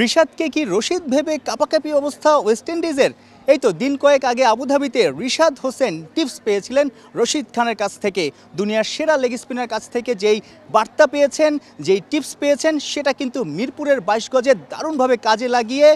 রিশাদকে কি রশিদ ভেবে কাপাকাপি অবস্থা ওয়েস্ট ইন্ডিজের এই তো দিন কয়েক আগে আবুধাবিতে রিশাদ হোসেন টিপস পেয়েছিলেন রশিদ খানের কাছ থেকে। দুনিয়ার সেরা লেগ স্পিনার কাছ থেকে যেই বার্তা পেয়েছেন, যেই টিপস পেয়েছেন, সেটা কিন্তু মিরপুরের বাইশ গজে দারুণভাবে কাজে লাগিয়ে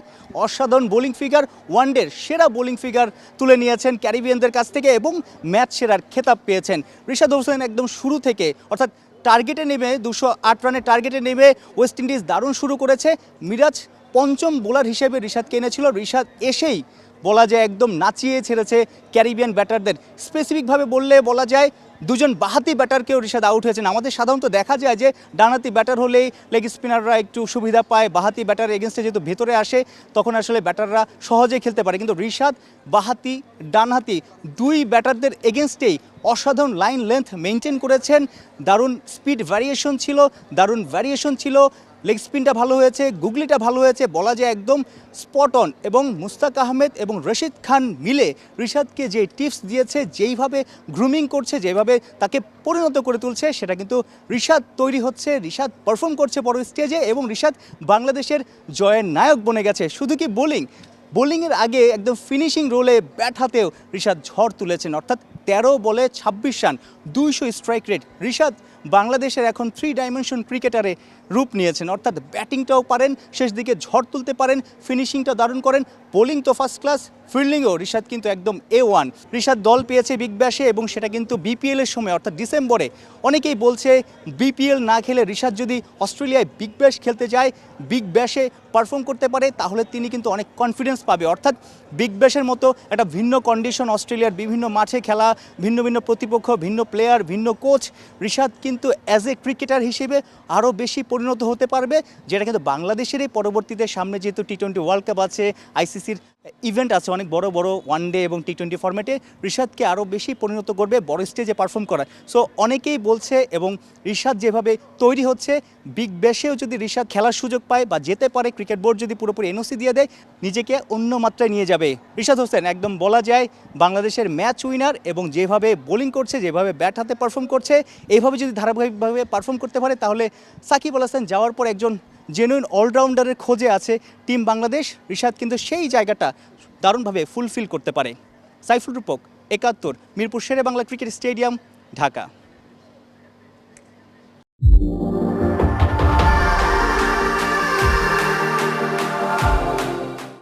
অসাধারণ বোলিং ফিগার ওয়ানডের সেরা বোলিং ফিগার তুলে নিয়েছেন ক্যারিবিয়ানদের কাছ থেকে এবং ম্যাচ সেরার খেতাব পেয়েছেন। রিশাদ হোসেন একদম শুরু থেকে, অর্থাৎ টার্গেটে নেমে, দুশো আট রানের টার্গেটে নেমে ওয়েস্ট ইন্ডিজ দারুণ শুরু করেছে। মিরাজ পঞ্চম বোলার হিসেবে রিশাদকে এনেছিল। রিশাদ এসেই বলা যায় একদম নাচিয়ে ছেড়েছে ক্যারিবিয়ান ব্যাটারদের। স্পেসিফিকভাবে বললে বলা যায় দুজন বাহাতি ব্যাটারকেও রিশাদ আউট হয়েছেন। আমাদের সাধারণত দেখা যায় যে ডানাতি ব্যাটার হলেই লেগ স্পিনাররা একটু সুবিধা পায়। বাহাতি ব্যাটার এগেনস্টে যেহেতু ভেতরে আসে, তখন আসলে ব্যাটাররা সহজে খেলতে পারে। কিন্তু রিশাদ বাহাতি, ডানহাতি দুই ব্যাটারদের এগেনস্টেই অসাধারণ লাইন লেন্থ মেনটেন করেছেন। দারুণ স্পিড ভ্যারিয়েশন ছিল, দারুণ ভ্যারিয়েশন ছিল। লেগ স্পিনটা ভালো হয়েছে গুগলিটা ভালো হয়েছে, বলা যায় একদম স্পট অন এবং মুস্তাক আহমেদ এবং রশিদ খান মিলে রিশাদকে যে টিপস দিয়েছে, যেইভাবে গ্রুমিং করছে, যেভাবে তাকে পরিণত করে তুলছে, সেটা কিন্তু রিশাদ তৈরি হচ্ছে, রিশাদ পারফর্ম করছে বড় স্টেজে এবং রিশাদ বাংলাদেশের জয়ের নায়ক বনে গেছে। শুধু কি বোলিং বোলিংয়ের আগে একদম ফিনিশিং রোলে ব্যাট হাতেও ঋষাদ ঝড় তুলেছেন। অর্থাৎ তেরো বলে ছাব্বিশ রান, দুইশো স্ট্রাইক রেট রিশাদ বাংলাদেশের এখন থ্রি ডাইমেনশন ক্রিকেটারে রূপ নিয়েছেন। অর্থাৎ ব্যাটিংটাও পারেন, শেষ দিকে ঝড় তুলতে পারেন ফিনিশিংটা দারুণ করেন। বোলিং তো ফার্স্ট ক্লাস ফিল্ডিংও রিশাদ কিন্তু একদম এ ওয়ান রিশাদ দল পেয়েছে বিগ ব্যাশে এবং সেটা কিন্তু বিপিএল এর সময়, অর্থাৎ ডিসেম্বরে অনেকেই বলছে বিপিএল না খেলে রিশাদ যদি অস্ট্রেলিয়ায় বিগ ব্যাশ খেলতে যায় বিগ ব্যাশে পারফর্ম করতে পারে, তাহলে তিনি কিন্তু অনেক কনফিডেন্স পাবে। অর্থাৎ বিগ ব্যাশের মতো একটা ভিন্ন কন্ডিশন অস্ট্রেলিয়ার বিভিন্ন মাঠে খেলা, ভিন্ন ভিন্ন প্রতিপক্ষ, ভিন্ন প্লেয়ার ভিন্ন কোচ রিশাদ কিন্তু অ্যাজ এ ক্রিকেটার হিসেবে আরও বেশি পরিণত হতে পারবে, যেটা কিন্তু বাংলাদেশেরই পরবর্তীতে সামনে যেহেতু টি টোয়েন্টি ওয়ার্ল্ড কাপ আছে আইসিসির ইভেন্ট আছে, অনেক বড় বড় ওয়ান ডে এবং টি টোয়েন্টি ফর্মেটে রিশাদকে আরও বেশি পরিণত করবে বড় স্টেজে পারফর্ম করা সো অনেকেই বলছে এবং রিশাদ যেভাবে তৈরি হচ্ছে বিগ ব্যাশেও যদি রিশাদ খেলার সুযোগ পায় বা যেতে পারে ক্রিকেট বোর্ড যদি পুরোপুরি এনওসি দিয়ে দেয়, নিজেকে অন্য মাত্রায় নিয়ে যাবে। রিশাদ হোসেন, একদম বলা যায়, বাংলাদেশের ম্যাচ উইনার এবং যেভাবে বোলিং করছে, যেভাবে ব্যাট হাতে পারফর্ম করছে এইভাবে যদি ধারাবাহিকভাবে পারফর্ম করতে পারে, তাহলে সাকিব আল হাসান যাওয়ার পর একজন জেনুইন অলরাউন্ডারের খোঁজে আছে টিম বাংলাদেশ। রিশাদ কিন্তু সেই জায়গাটা দারুণভাবে ফুলফিল করতে পারে। সাইফুল রূপক, একাত্তর, মিরপুর শেরে বাংলা ক্রিকেট স্টেডিয়াম ঢাকা।